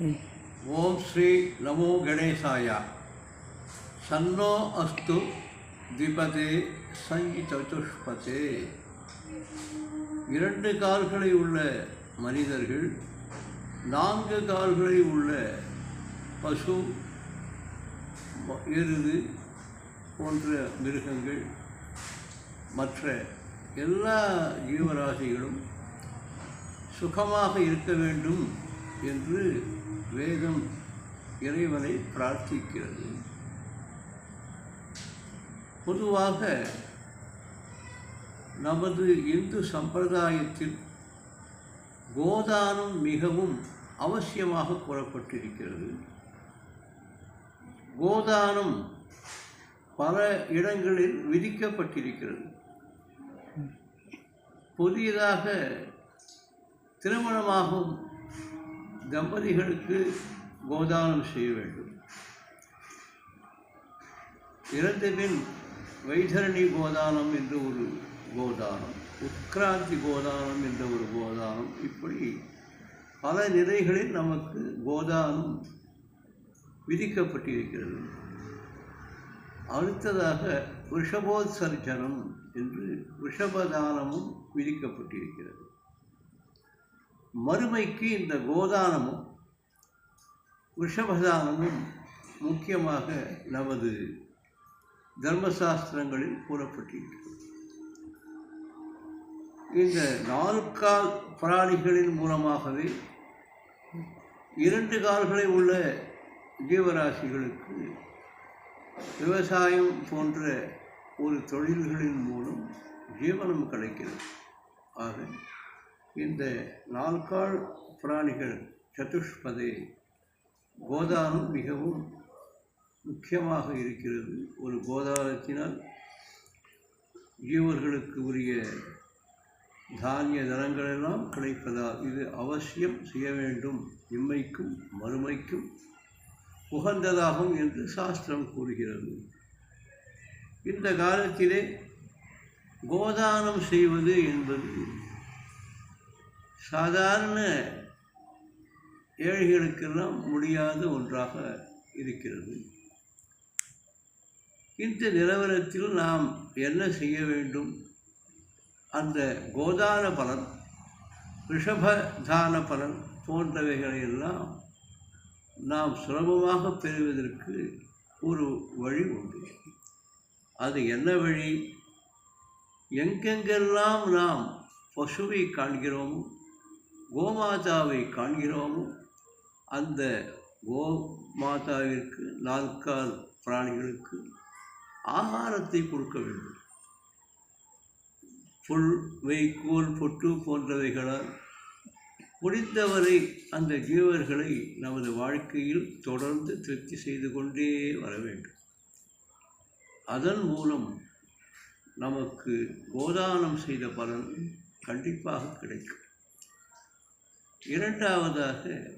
ஓம் ஸ்ரீ நமோ கணேசாய. சன்னோ அஸ்து திபதே சங்கி சதுஷ்பதே இரண்டு கால்களை உள்ள மனிதர்கள் நான்கு கால்களை உள்ள பசு எருது போன்ற மிருகங்கள் மற்ற எல்லா ஜீவராசிகளும் சுகமாக இருக்க வேண்டும் என்று வேதம் இறைவனை பிரார்த்திக்கிறது. பொதுவாக நமது இந்து சம்பிரதாயத்தில் கோதானம் மிகவும் அவசியமாக கூறப்பட்டிருக்கிறது. கோதானம் பல இடங்களில் விதிக்கப்பட்டிருக்கிறது. புதியதாக திருமணமாகும் தம்பதிகளுக்கு கோதானம் செய்ய வேண்டும். இறந்த பின் வைதரணி கோதானம் என்ற ஒரு கோதானம் உத்கிராந்தி கோதானம் என்ற ஒரு கோதானம் இப்படி பல நிலைகளில் நமக்கு கோதானம் விதிக்கப்பட்டிருக்கிறது. அடுத்ததாக ரிஷபோத்சர்ஜனம் என்று ரிஷபதானமும் விதிக்கப்பட்டிருக்கிறது. மறுமைக்கு இந்த கோதானமும் ரிஷபதானமும் முக்கியமாக நமது தர்மசாஸ்திரங்களில் கூறப்பட்டிருக்கிறது. இந்த நாலுக்கால் பிராணிகளின் மூலமாகவே இரண்டு கால்களை உள்ள ஜீவராசிகளுக்கு விவசாயம் போன்ற ஒரு தொழில்களின் மூலம் ஜீவனம் கிடைக்கிறது. ஆக இந்த நால்கால் பிராணிகள் சதுஷ்பதே கோதானம் மிகவும் முக்கியமாக இருக்கிறது. ஒரு கோதானத்தினால் ஜீவர்களுக்கு உரிய தானிய தரங்களெல்லாம் கிடைப்பதால் இது அவசியம் செய்ய வேண்டும். இம்மைக்கும் மறுமைக்கும் உகந்ததாகும் என்று சாஸ்திரம் கூறுகிறது. இந்த காலத்திலே கோதானம் செய்வது என்பது சாதாரண ஏழைகளுக்கெல்லாம் முடியாத ஒன்றாக இருக்கிறது. இந்த நிலவரத்தில் நாம் என்ன செய்ய வேண்டும்? அந்த கோதான பலன் ரிஷபதான பலன் போன்றவைகளை எல்லாம் நாம் சுலபமாக பெறுவதற்கு ஒரு வழி உண்டு. அது என்ன வழி? எங்கெங்கெல்லாம் நாம் பசுவை காண்கிறோமோ கோமாதாவை காண்கிறோமோ அந்த கோமாதாவிற்கு நாற்கால் பிராணிகளுக்கு ஆகாரத்தை கொடுக்க வேண்டும். புல் வைக்கோல் பொட்டு போன்றவைகளால் முடிந்தவரை அந்த ஜீவர்களை நமது வாழ்க்கையில் தொடர்ந்து திருப்தி செய்து கொண்டே வர வேண்டும். அதன் மூலம் நமக்கு கோதானம் செய்த பலன் கண்டிப்பாக கிடைக்கும். இரண்டாவதாக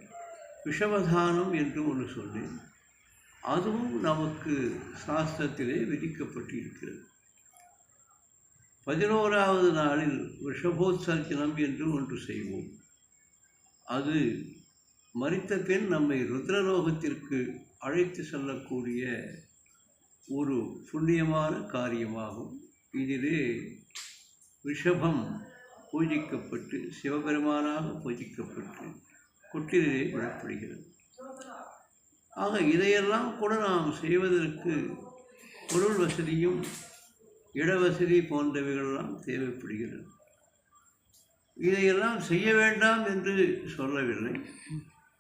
விஷவதானம் என்று ஒன்று சொன்னேன். அதுவும் நமக்கு சாஸ்திரத்திலே விதிக்கப்பட்டு இருக்கிறது பதினோராவது நாளில் விஷபோத்சர்ஜனம் என்று ஒன்று செய்வோம். அது மறித்த பின் நம்மை ருத்ரலோகத்திற்கு அழைத்து செல்லக்கூடிய ஒரு புண்ணியமான காரியமாகும். இதிலே ரிஷபம் பூஜிக்கப்பட்டு சிவபெருமானாக பூஜிக்கப்பட்டு கொட்டிலே விடப்படுகிறது ஆக இதையெல்லாம் கூட நாம் செய்வதற்கு பொருள் வசதியும் இடவசதி போன்றவைகளெல்லாம் தேவைப்படுகிறது. இதையெல்லாம் செய்ய வேண்டாம் என்று சொல்லவில்லை.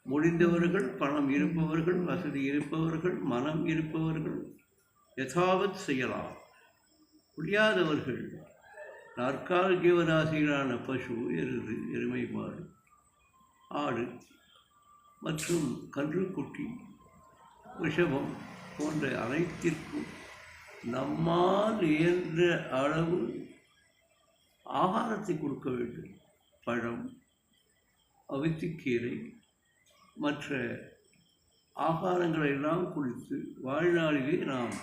முடிந்தவர்கள் பணம் இருப்பவர்கள் வசதி இருப்பவர்கள் மனம் இருப்பவர்கள் யதாவத் செய்யலாம். முடியாதவர்கள் நாற்கால் ஜீவராசிகளான பசு எருது எருமை மாடு ஆடு மற்றும் கன்றுக்குட்டி விஷபம் போன்ற அனைத்திற்கும் நம்மால் இயன்ற அளவு ஆகாரத்தை கொடுக்க வேண்டும். பழம் அவித்துக்கீரை மற்ற ஆகாரங்களை எல்லாம் குடித்து வாழ்நாளிலே நாம்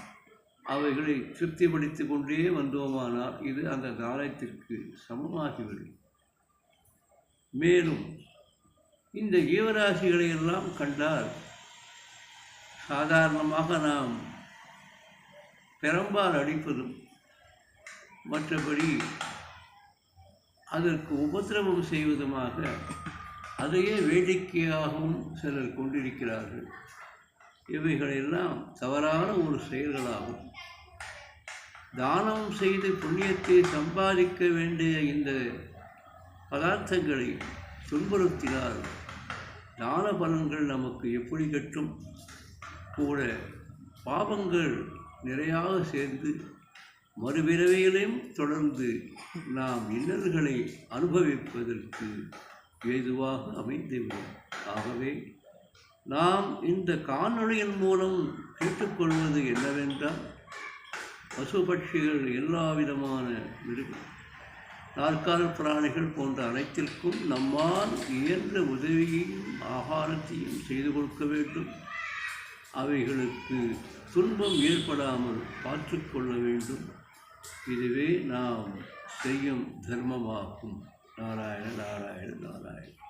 அவைகளை திருப்திப்படுத்திக் கொண்டே வந்தோமானால் இது அந்த காலத்திற்கு சமமாகிவிடும். மேலும் இந்த ஜீவராசிகளை எல்லாம் கண்டால் சாதாரணமாக நாம் பெரம்பால் அடிப்பதும் மற்றபடி அதற்கு உபதிரவம் செய்வதுமாக அதையே வேடிக்கையாகவும் சிலர் கொண்டிருக்கிறார்கள். இவைகளெல்லாம் தவறான ஒரு செயல்களாகும். தானம் செய்து புண்ணியத்தை சம்பாதிக்க வேண்டிய இந்த பதார்த்தங்களை துன்புறுத்தினால் தான பலன்கள் நமக்கு எப்படி கட்டும்? கூட பாவங்கள் நிறையாக சேர்ந்து மறுபிறவையிலையும் தொடர்ந்து நாம் இன்னல்களை அனுபவிப்பதற்கு ஏதுவாக அமைந்துவிடும். ஆகவே நாம் இந்த காணொளியின் மூலம் கேட்டுக்கொள்வது என்னவென்றால் பசுபட்சிகள் எல்லா விதமான மிருக நாற்கால் பிராணிகள் போன்ற அனைத்திற்கும் நம்மால் இயன்ற உதவியையும் ஆகாரத்தையும் செய்து கொடுக்க வேண்டும். அவைகளுக்கு துன்பம் ஏற்படாமல் பார்த்துக்கொள்ள வேண்டும். இதுவே நாம் செய்யும் தர்மமாகும். நாராயண நாராயண நாராயண.